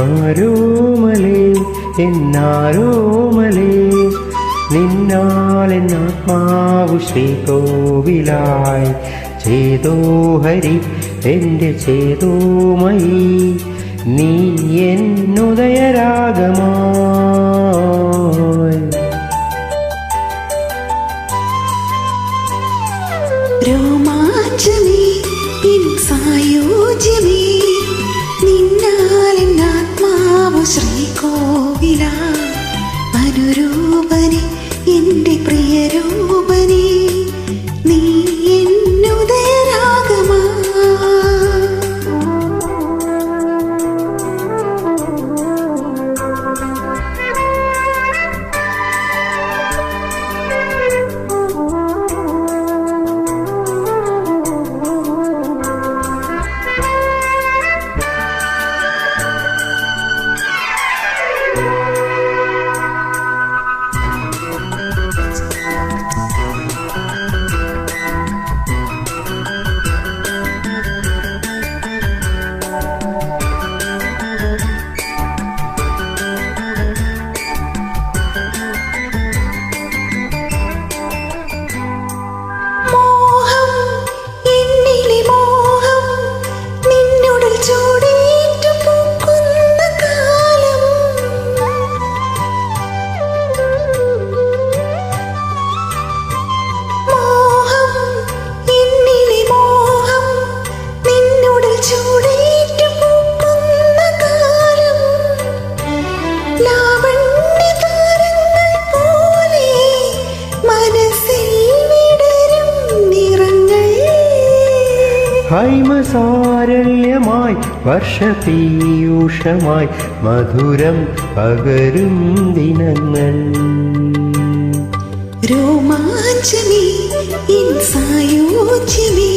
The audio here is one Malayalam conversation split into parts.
ആരോമലേ എന്നാരോമലേ? നിന്നാളെന്ന ആത്മാവു ശ്രീ കോവിലായി ചേതോ ഹരി എന്റെ ചേതോമയി നീ എന്നുദയരാഗമാ. ഹൈമസാരല്യമായി വർഷപീയൂഷമായി മധുരം പകരും ദിനങ്ങൾ. രോമാഞ്ചമേ സായോജ്യമേ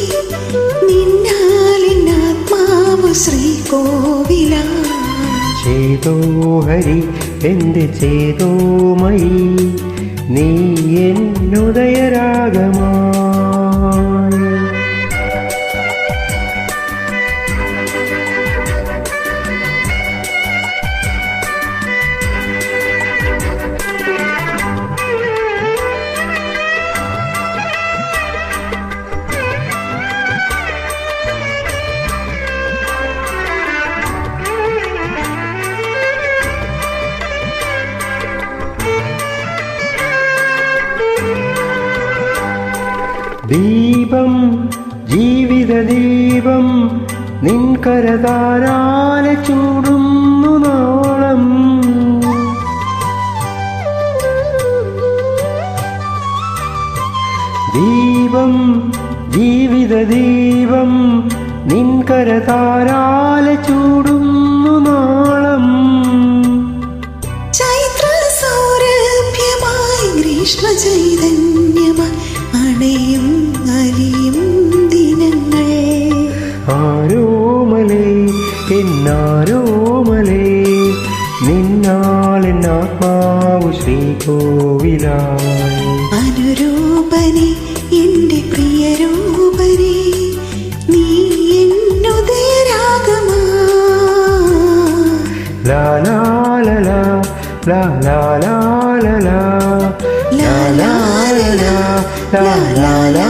നിന്നാലിന്നാത്മാവ് ശ്രീകോവില. ചേതോ ഹരി എന്റെ ചേതോമയി നീ എന്നുദയരാഗമായി ദീപം ജീവിത ദീപം നിൻ നിൻകരതാരാല ചൂടുന്നു നാളം. ദീപം ജീവിത ദീപം നിൻ നിൻകരതാരാല ചൂടുന്നു നാളം. ചൈത്ര സൗരഭ്യമായി ഗ്രീഷ്മ അണയും എന്നാരോമലേ നിന്നാളെൻ ആത്മാവ് ശ്രീകോവിലായി അനുരൂപനെ എന്റെ പ്രിയരൂപനെ നീ എന്നുദയരാഗമാ ലാലാലല ലാലാലാലല ലാലാലല ലാലാലാ